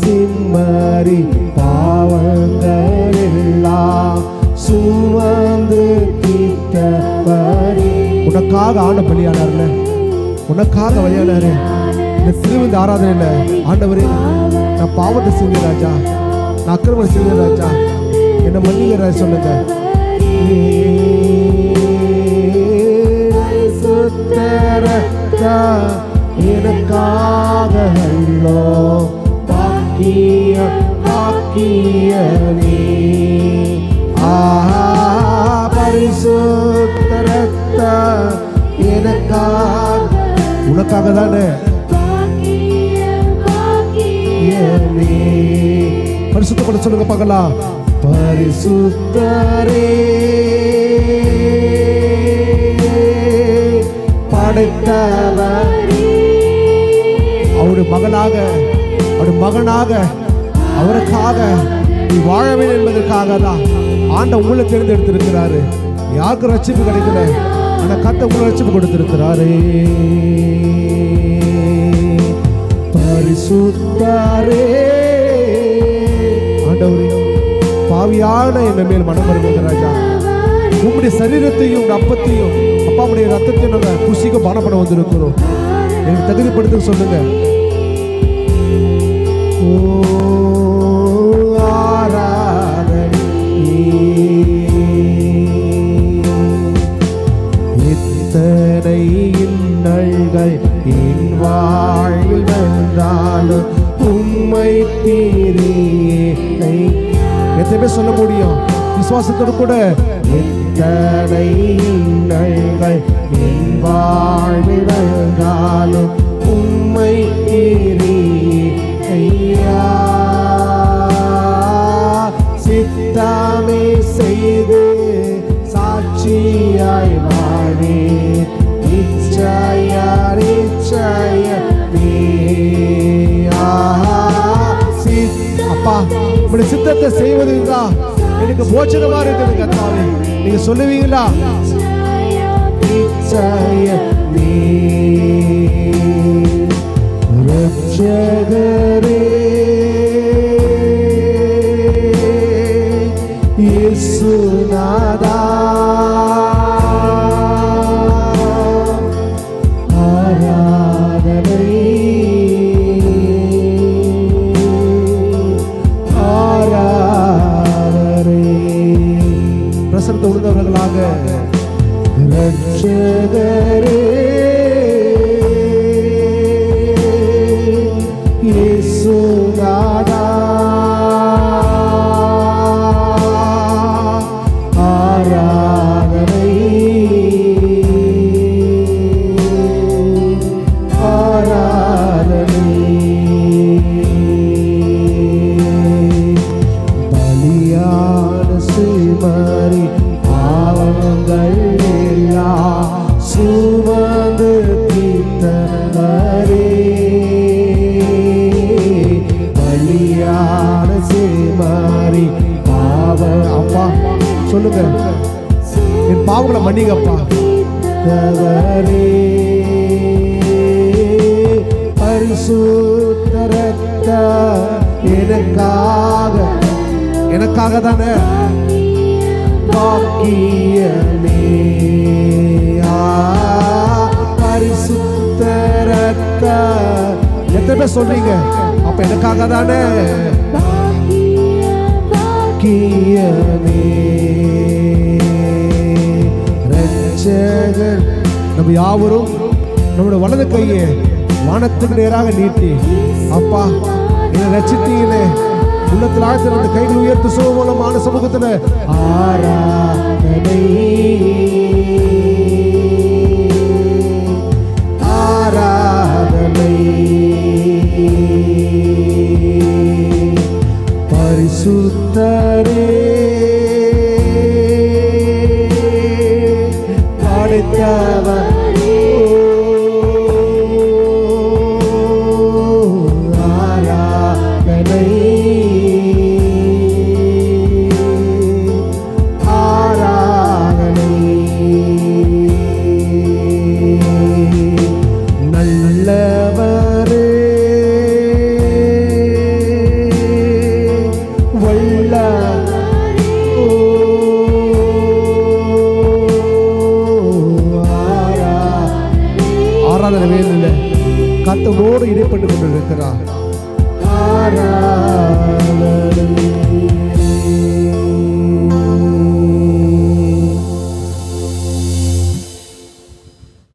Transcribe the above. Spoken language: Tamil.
சிம்மரி பாவங்கள் எல்லாம் சுமந்து தீர்த்தவரே உனக்காக ஆண்ட பலியானார்ல. உனக்காக வழியானாரு. இந்த சிறுவிந்த ஆராதனையில ஆண்டவரே நான் பாவத்தை செஞ்சேன் ராஜா. நான் அக்கிரமம் செஞ்சேன் ராஜா. என்ன மன்னிங்க ராஜா சொல்லுங்க சுத்தரத்தா பாக்கியமே ஆஹா பரிசுத்தரத்தா எனக்காக உனக்காக தானே பரிசுத்தப்பட சொல்லுங்க பார்க்கலாம். பரிசுத்தரே. படைத்தவர். அவருடைய மகனாக அவருடைய மகனாக. அவருக்காக நீ வாழ வேண்டும் என்பதற்காக தான் ஆண்ட உங்களை தேர்ந்தெடுத்திருக்கிறாரு. யாருக்கு ரட்சிப்பு கிடைக்கல? ஆனால் கத்த உங்களை ரட்சிப்பு கொடுத்திருக்கிறாரு. பரிசுத்தாரே. ஆண்டவரே பாவியான என் மேல் மனம் வருகிறது ராஜா. உம்முடைய சரீரத்தையும் உங்க அப்பத்தையும் அப்பாவுடைய ரத்தத்தையும் நாங்கள் குசிக்க பானப்பட வந்திருக்கிறோம். எனக்கு தகுதிப்படுத்த சொல்லுங்கள் கைகள் என் வாழ்வில் வந்தாலும் உண்மை தீரே எத்தனை சொல்ல முடியும்? விசுவாசத்தோடு கூட. எத்தனை இன்னல்கள் என் வாழ்வில் வந்தாலும் உண்மை தீரே ஐயா. சித்தாமே செய்து சாட்சியாய் உங்களுடைய சித்தத்தை செய்வதுதான். எனக்கு போச்சனமா இருக்குது கத்தாவே நீங்க சொல்லுவீங்களா? இச்சைய நீ രക്ഷകര சொல்லுங்க. என் பாவங்களை மன்னிங்கப்பா. தவறே பரிசுத்தரத்த எனக்காக எனக்காக தானே பாக்கியமே. ஆ, பரிசுத்தரத்த எத்தனை பேர் சொல்றீங்க? அப்ப எனக்காக தானே பாக்கியமே. நம்ம யாவரும் நம்முடைய வலது கையை வானத்துக்கு நேராக நீட்டி அப்பா என்னை ரச்சித்தீங்களே உள்ளத்தில் ஆழ்த்தின அந்த கைகள் உயர்த்து சுகமூலமான சமூகத்தில் ஆராதனை ஆராதனை. You.